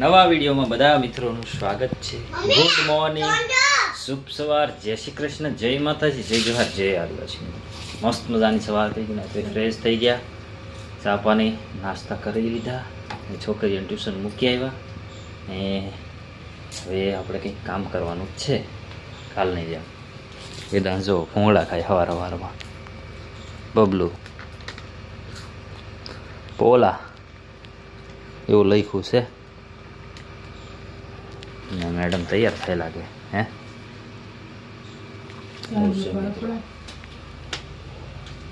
નવા વિડીયોમાં બધા મિત્રોનું સ્વાગત છે. ગુડ મોર્નિંગ શુભ સવાર. જય શ્રી કૃષ્ણ. જય માતાજી. જય જોહાર. જય આદિવાસી. મસ્ત મજાની સવાર થઈ ગઈ ફ્રેશ થઈ ગયા. ચા પાણી નાસ્તા કરી લીધા છોકરીઓને ટ્યુશન મૂકી આવ્યા. ને હવે આપણે કંઈક કામ કરવાનું જ છે કાલની જેમ વેદાંત જો ભૂંગળા ખાય સવાર સવારમાં બબલું. પોલા. એવું લખ્યું છે. ને મેડમ તૈયાર થઈ લાગે હે.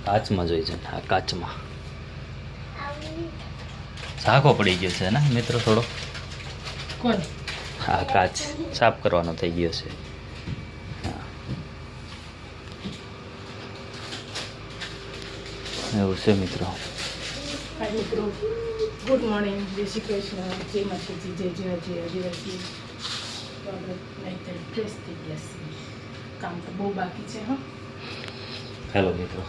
કાચમાં જોઈ છે આ કાચમાં. ઝાંખો પડી ગયો છે ને મિત્રો થોડો? હા કાચ સાફ કરવાનો થઈ ગયો છે. હા. એવું છે મિત્રો. મિત્રો. ગુડ મોર્નિંગ જય શ્રી કૃષ્ણ. જય માતાજી. જય જય જય આદિવાસી. તો આપણે નહીં ફ્રેશ થઈ ગયા છીએ કામ તો બહુ બાકી છે હા હેલો મિત્રો.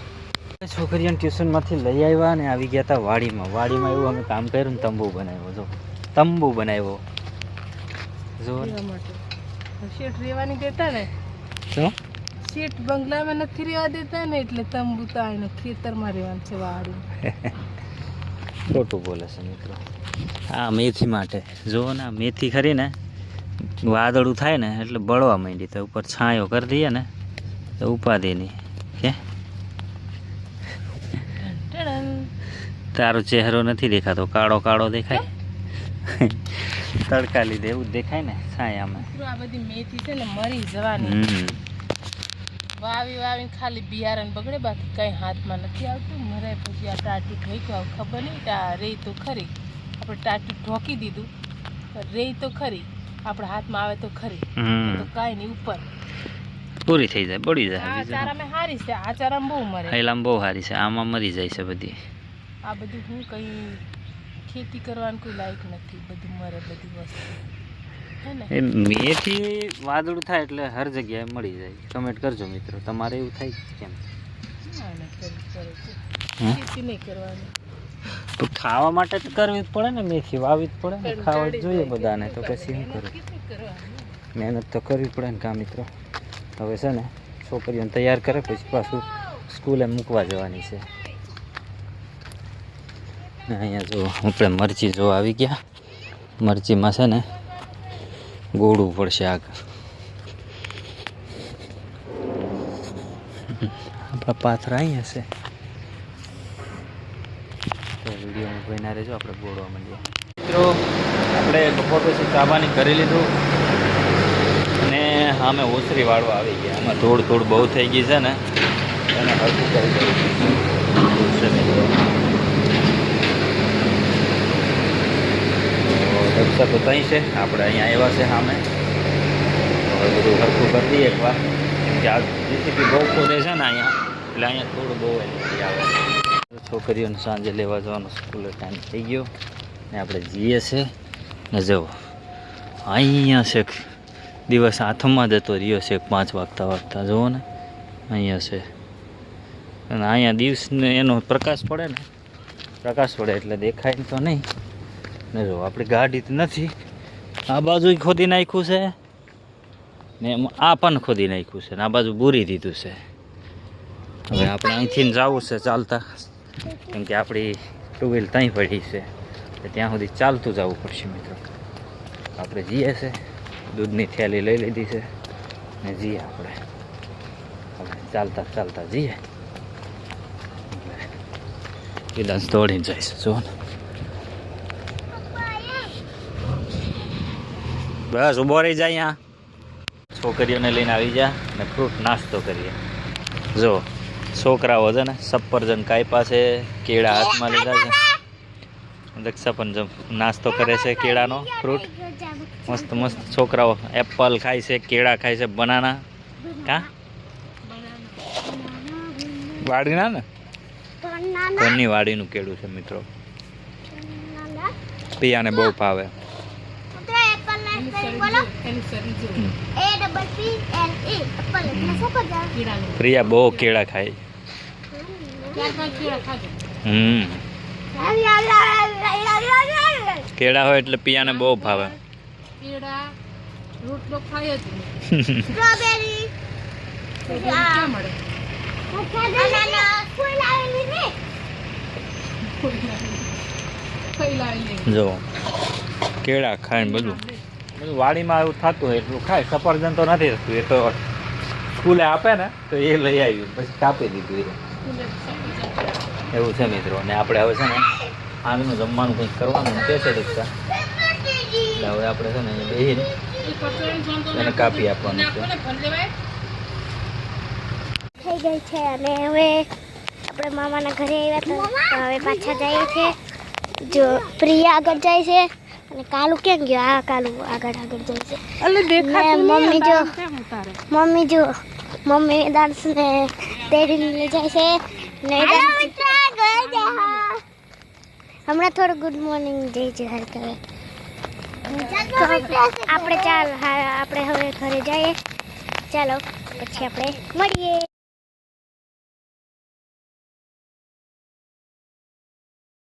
છોકરીઓને ટ્યુશનમાંથી લઈ આવ્યા ને આવી ગયા હતા વાડીમાં. વાડીમાં એવું અમે કામ કર્યું ને તંબુ બનાવ્યો. જો તંબુ બનાવ્યો. જો. શેઠ રહેવાની દેતા ને. શું શેઠ બંગલામાં નથી રહેવા દેતા ને એટલે તંબુ તો આવીને ખેતરમાં રહેવાનું છે વાડી ખોટું બોલે છે મિત્રો. આ મેથી માટે. જુઓ ને મેથી ખરી ને વાદળું થાય ને એટલે બળવા માંડી તો ઉપર છાંયો કરી દઈએ ને તો ઉપાધિ નહીં. કે તારો ચહેરો નથી દેખાતો કાળો કાળો દેખાય. તડકા લીધે એવું દેખાય ને છાયામાં. આ બધી મેથી છે ને મરી જવાની. વાવી વાવીને ખાલી બિયારણ બગડે બાકી કઈ હાથમાં નથી આવતું. મરે પછી આ ટાટી ગયું ખબર નહીં કે આ રે તો ખરી. આપણે ટાટી ઢોકી દીધું. રે તો ખરી. આપણા હાથમાં આવે તો ખરી. તો કાંઈ નહીં ઉપર. પૂરી થઈ જાય બળી જાય આ ચારામાં હારી છે આ ચારામાં બહુ મરે. હૈલામાં બહુ સારી છે આમાં મરી જાય છે બધી. આ બધું હું કઈ ખેતી કરવાનું કોઈ લાયક નથી બધું મરે બધી વસ્તુ. હે ને? મેથી વાદળું થાય એટલે હર જગ્યાએ મળી જાય. કમેન્ટ કરજો મિત્રો તમારે એવું થાય કેમ? ખેતી નહીં કરવાની. તો ખાવા માટે તો કરવી જ પડે ને મેથી વાવી જ પડે ને ખાવા જ જોઈએ બધાને. તો પછી શું કરવાની? મહેનત તો કરવી પડે ને કા મિત્રો. હવે છે ને છોકરીઓને તૈયાર કરે પછી પાછું સ્કૂલે મૂકવા જવાની છે. અહીંયા જો આપણે મરચી જો આવી ગયા. મરચીમાં છે ને ગોળવું પડશે આગળ આપણા પાથરા અહીંયા છે. તો વિડીયોમાં ભાઈના રહેજો, આપણે ગોળવા માંડીએ. મિત્રો, આપણે બપોર પછી ચાબાની કરી લીધું. અને અમે ઓસરી વાળવા આવી ગયા. આમાં ધૂળ ધૂળ બહુ થઈ ગઈ છે ને, એને હરખું કરી દઉં તો. ત્યાં છે. આપણે અહીંયા આવ્યા છે સામે. બધું હરખું કરી દઈએ એકવાર. કેમ કે આ જેસીબી બહુ ખોદે છે ને અહીંયા. એટલે અહીંયા થોડું બહુ એનર્જી આવે. છોકરીઓને સાંજે લેવા જવાનો સ્કૂલે ટાઈમ થઈ ગયો ને આપણે જઈએ છે ને જવો અહીંયા છે દિવસ હાથમાં જતો રહ્યો છે પાંચ વાગતા વાગતા, જુઓ ને, અહીંયા છે. અને અહીંયા દિવસને એનો પ્રકાશ પડે ને, પ્રકાશ પડે એટલે દેખાય તો નહીં. ને જો આપણી ગાડી તો નથી. આ બાજુ ખોદી નાખ્યું છે. ને આ પણ ખોદી નાખ્યું છે ને, આ બાજુ બૂરી દીધું છે. હવે આપણે અહીંથી જવું છે ચાલતા. કેમ કે આપણી ટુ વ્હીલ ત્યાં પડી છે. ત્યાં સુધી ચાલતું જવું પડશે મિત્રો. આપણે જઈએ છે. દૂધની થેલી લઈ લીધી છે. ને જઈએ આપણે. ચાલતા ચાલતા જઈએ. વિલાસ દોડીને જઈશ. ને. બસ ઊભો રહી જાય અહીંયા. છોકરીઓને લઈને આવી જા ને ફ્રૂટ નાસ્તો કરીએ. જો. છોકરાઓ છે ને સફરજન કાપ્યા છે કેળા હાથમાં લીધા છે. દક્ષા નાસ્તો કરે છે કેળાનો ફ્રૂટ. મસ્ત મસ્ત છોકરાઓ એપલ ખાય છે કેળા ખાય છે બનાના. કા? વાડીના ને? ઘરની વાડીનું કેળું છે મિત્રો. પિયાને બહુ ભાવે એની શરીર જો, એની શરીર જો. હમ. કીડાનું. પ્રિયા બહુ કેળા ખાય. હમ. કેળા હોય એટલે પિયાને બહુ ભાવે. જો કેળા ખાય બધું. બધું વાડીમાં એવું થતું હોય, એટલું ખાય. સફરજન તો નથી થતું. એ તો સ્કૂલે આપે ને, તો એ લઈ આવ્યું પછી કાપી દીધું એ. એવું છે મિત્રો. અને આપણે હવે છે ને આગનું જમવાનું કંઈક કરવાનું કે છે રીક્ષા એટલે હવે આપણે છે ને બેસીને એને કાપી આપવાનું છે. થઈ ગઈ છે. અને હવે આપણે મામાના ઘરે આવ્યા તો તો હવે પાછા જઈએ છે જો, પ્રિયા આગળ જાય છે. અને કાલુ કેમ ગયો? આ કાલુ આગળ આગળ જાય છે અલે દેખાતું મમ્મી જો. મમ્મી જો મમ્મી દાંસને તેડીને લઈ જાય છે. ને હમણાં થોડું ગુડ મોર્નિંગ જઈ છે હાલ કરે આપણે ચાલ હા આપણે હવે ઘરે જઈએ. ચાલો પછી આપણે મળીએ.